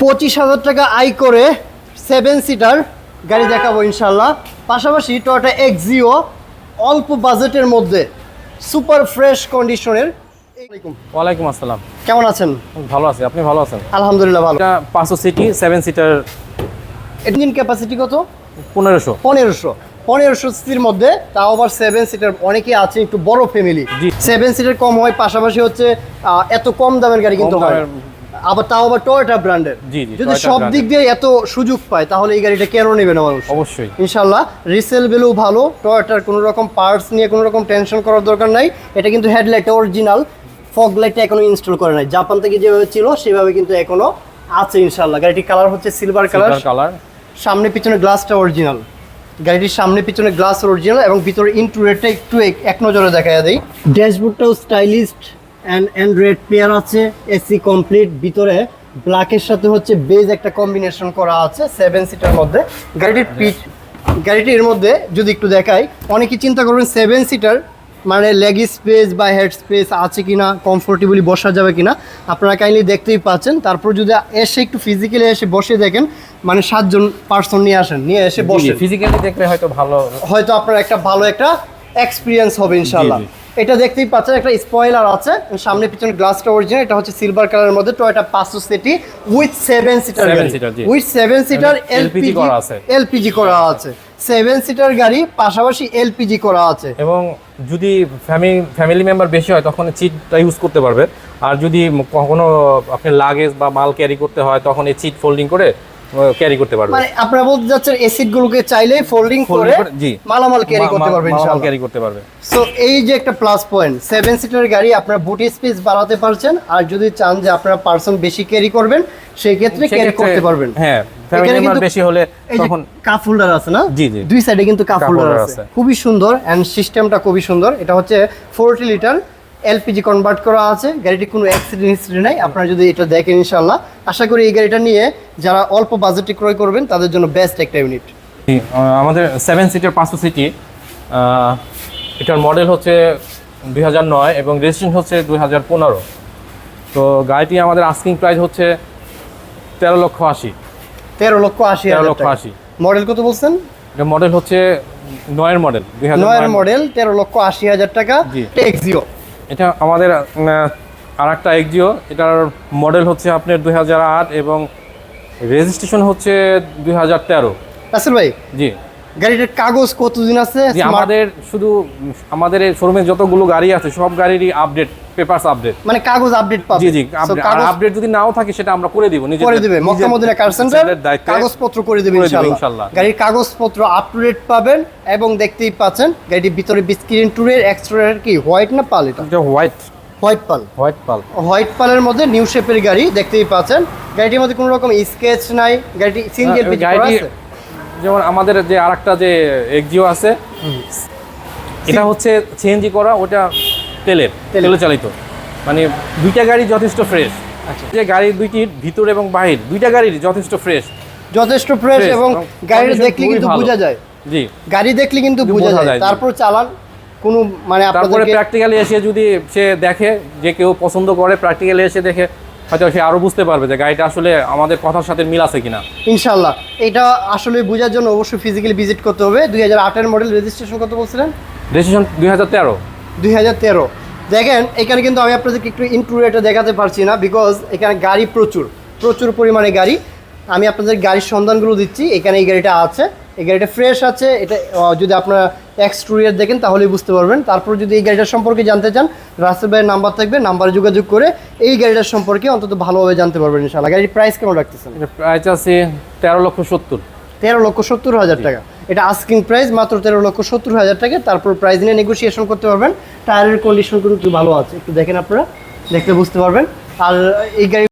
পঁচিশ হাজার টাকা আয় করে সেভেন সিটার গাড়ি দেখাবো ইনশাল্লাহ পাশাপাশি টয়োটা এক্সিও অল্প বাজেটের মধ্যে সুপার ফ্রেশ কন্ডিশনের। ওয়ালাইকুম আসসালাম। কেমন আছেন? ভালো আছি। আপনি ভালো আছেন? আলহামদুলিল্লাহ ভালো। এটা পাঁচশো city seven seater engine capacity কত? পনেরোশো। পনেরোশো। পনেরোশো সিটির মধ্যে তাও আবার সেভেন সিটার অনেকে আছে একটু বড় ফ্যামিলি। সেভেন সিটার কম হয় পাশাপাশি হচ্ছে এত কম দামের গাড়ি কিন্তু হয়। আবার তাও আবার টয়োটা ব্র্যান্ডের যদি সব দিক দিয়ে এত সুযোগ পায় তাহলে এই গাড়িটা কেন নেবে না মানুষ? অবশ্যই। ইনশাল্লাহ রিসেল ভ্যালু ভালো টয়োটার কোনো রকম পার্টস নিয়ে কোনো রকম টেনশন করার দরকার নাই। এটা কিন্তু হেডলাইট অরিজিনাল ফগ লাইটটা এখনও ইনস্টল করে নাই। জাপান থেকে যেভাবে ছিল সেভাবে কিন্তু এখনও আছে ইনশাল্লাহ গাড়িটির কালার হচ্ছে সিলভার কালার কালার সামনে পিছনে গ্লাসটা অরিজিনাল গাড়িটির সামনে পিছনে গ্লাস অরিজিনাল এবং ভিতরে ইন্টুরেটটা একটু এক- নজরে দেখা দেয় ড্যাশবোর্ডটাও স্টাইলিস্ট অ্যান্ড অ্যান্ড্রয়েড পেয়ার আছে এসি কমপ্লিট ভিতরে ব্ল্যাকের সাথে হচ্ছে বেজ একটা কম্বিনেশন করা আছে সেভেন সিটার মধ্যে। গাড়িটির পিচ গাড়িটির মধ্যে যদি একটু দেখাই অনেকে চিন্তা করবেন সেভেন সিটার মানে লেগ স্পেস বা হেড স্পেস আছে কি না কমফোর্টেবলি বসা যাবে কিনা আপনারা কাইন্ডলি দেখতেই পাচ্ছেন। তারপর যদি এসে একটু ফিজিক্যালি এসে বসে দেখেন মানে সাতজন পার্সন নিয়ে আসেন নিয়ে এসে বসে। ফিজিক্যালি দেখলে হয়তো ভালো হয়তো আপনার একটা ভালো একটা এক্সপিরিয়েন্স হবে ইনশাল্লাহ এটা দেখতেই পাচ্ছেন একটা স্পয়লার আছে। সামনে পিছনে গ্লাসটা অরিজিনাল এটা হচ্ছে সিলভার কালারের মধ্যে টয়োটা পাঁচশো city with seven seater. With seven seater LPG করা আছে। এলপিজি করা আছে। সেভেন সিটার গাড়ি পাশাপাশি এলপিজি করা আছে। এবং যদি ফ্যামিলি ফ্যামিলি মেম্বার বেশি হয় তখন চিটটা ইউজ করতে পারবে। আর যদি কখনো আপনি লাগেজ বা মাল ক্যারি করতে হয় তখন এই চিট ফোল্ডিং করে ক্যারি করতে পারবে। মানে আপনারা বলতে যাচ্ছেন এসিড গুলোকে চাইলে ফোল্ডিং করে জি। মালামাল ক্যারি করতে পারবেন ইনশাআল্লাহ। ক্যারি করতে পারবে। সো এই যে একটা প্লাস পয়েন্ট সেভেন সিটার গাড়ি আপনার বুটি স্পেস বাড়াতে পারছেন আর যদি চান যে আপনারা পার্সন বেশি ক্যারি করবেন সেই ক্ষেত্রে ক্যারি করতে পারবেন। হ্যাঁ ফ্যামিলি মেম্বার কিন্তু বেশি হলে এই তখন কাপ হোল্ডার আছে না? জি, জি। দুই সাইডে কিন্তু কাপ হোল্ডার আছে। খুবই সুন্দর এন্ড সিস্টেমটা খুবই সুন্দর। এটা হচ্ছে ফোরটি লিটার এলপিজি কনভার্ট করা আছে। গাড়িটি কোনো অ্যাক্সিডেন্ট হিস্ট্রি নাই। আপনারা যদি এটা দেখেন ইনশাল্লাহ আশা করি এই গাড়িটা নিয়ে যারা অল্প বাজেটে ক্রয় করবেন তাদের জন্য বেস্ট একটা ইউনিট আমাদের সেভেন সিটের পাঁচশো সিটি এটার মডেল হচ্ছে দুই নয় এবং রেজিস্ট্রেশন হচ্ছে দুই হাজার পনেরো। তো গাড়িটি আমাদের আস্কিং প্রাইস হচ্ছে তেরো লক্ষ আশি। তেরো লক্ষ আশি তেরো লক্ষ আশি। মডেল কত বলছেন? এটা মডেল হচ্ছে নয়ের মডেল নয়ের মডেল তেরো লক্ষ আশি হাজার টাকা। জি। এক্সিও এটা আমাদের আর একটা এক্সিও এটার মডেল হচ্ছে আপনার দুই হাজার আট এবং রেজিস্ট্রেশন হচ্ছে দুই হাজার তেরো। ভাই জি। গাড়িটার কাগজ কতদিন আছে? আমাদের শুধু আমাদের শোরুমে যতগুলো গাড়ি আছে সব গাড়িরই আপডেট পেপারস আপডেট মানে কাগজ আপডেট পাবে। জি জি আপডেট যদি নাও থাকে সেটা আমরা করে দিব নিজে করে দিবে। মক্কা মদিনা কার সেন্টার কাগজপত্র করে দিবে করে দিবে ইনশাআল্লাহ। গাড়ির কাগজপত্র আপ টু ডেট পাবেন এবং দেখতেই পাচ্ছেন গাড়িটির ভিতরে স্ক্রিন টুরের এক্সট্রার কি হোয়াইট না পাল এটা? White white pearl. White pearl. White পালের মধ্যে নিউ শেপের গাড়ি দেখতেই পাচ্ছেন। গাড়িটির মধ্যে কোনো রকম স্কেচ নাই গাড়িটি সিঙ্গেল পিচ আছে? যেমন আমাদের যে আরেকটা যে এক্সিও আছে এটা হচ্ছে সিএনজি করা ওটা তেলের। তেলে। চালিত। মানে দুইটা গাড়ি যথেষ্ট ফ্রেশ আচ্ছা। যে গাড়ি দুইটির ভিতর এবং বাহির দুইটা গাড়ির যথেষ্ট ফ্রেশ যথেষ্ট ফ্রেশ এবং গাড়ি দেখলে কিন্তু। বোঝা যায়। জি। গাড়ি দেখলে কিন্তু বোঝা যায়। তারপর চালান কোনো মানে তারপরে প্র্যাকটিক্যালি এসে যদি সে দেখে যে কেউ পছন্দ করে প্র্যাকটিক্যালি এসে দেখে হয়তো সে আরও বুঝতে পারবে যে গাড়িটা আসলে আমাদের কথার সাথে মিল আছে কিনা। ইনশাল্লাহ এটা আসলে বোঝার জন্য অবশ্যই ফিজিক্যালি ভিজিট করতে হবে। দুই হাজার আটের মডেল রেজিস্ট্রেশন কত বলছিলেন? রেজিস্ট্রেশন দুই হাজার তেরো। দুই হাজার তেরো। দেখেন এখানে কিন্তু আমি আপনাদেরকে একটু ইন্টুরিয়ারটা দেখাতে পারছি না বিকজ এখানে গাড়ি প্রচুর প্রচুর পরিমাণে গাড়ি। আমি আপনাদের গাড়ির সন্ধানগুলো দিচ্ছি এখানে এই গাড়িটা আছে। এই গাড়িটা ফ্রেশ আছে এটা যদি আপনারা এক্সটুরিয়ার দেখেন তাহলেই বুঝতে পারবেন। তারপর যদি এই গাড়িটার সম্পর্কে জানতে চান রাসেল ভাইয়ের নাম্বার থাকবে নাম্বারে যোগাযোগ করে এই গাড়িটার সম্পর্কে অন্তত ভালোভাবে জানতে পারবেন ইনশাল্লাহ গাড়ির প্রাইস কেমন রাখতেছেন? এটা প্রাইস আছে তেরো লক্ষ সত্তর। তেরো লক্ষ সত্তর হাজার টাকা। এটা আস্কিং প্রাইস মাত্র তেরো লক্ষ সত্তর হাজার টাকা। তারপর প্রাইস নিয়ে নেগোসিয়েশন করতে পারবেন। টায়ারের কন্ডিশন কিন্তু ভালো আছে। একটু দেখেন আপনারা দেখলে বুঝতে পারবেন। আর এই গাড়ি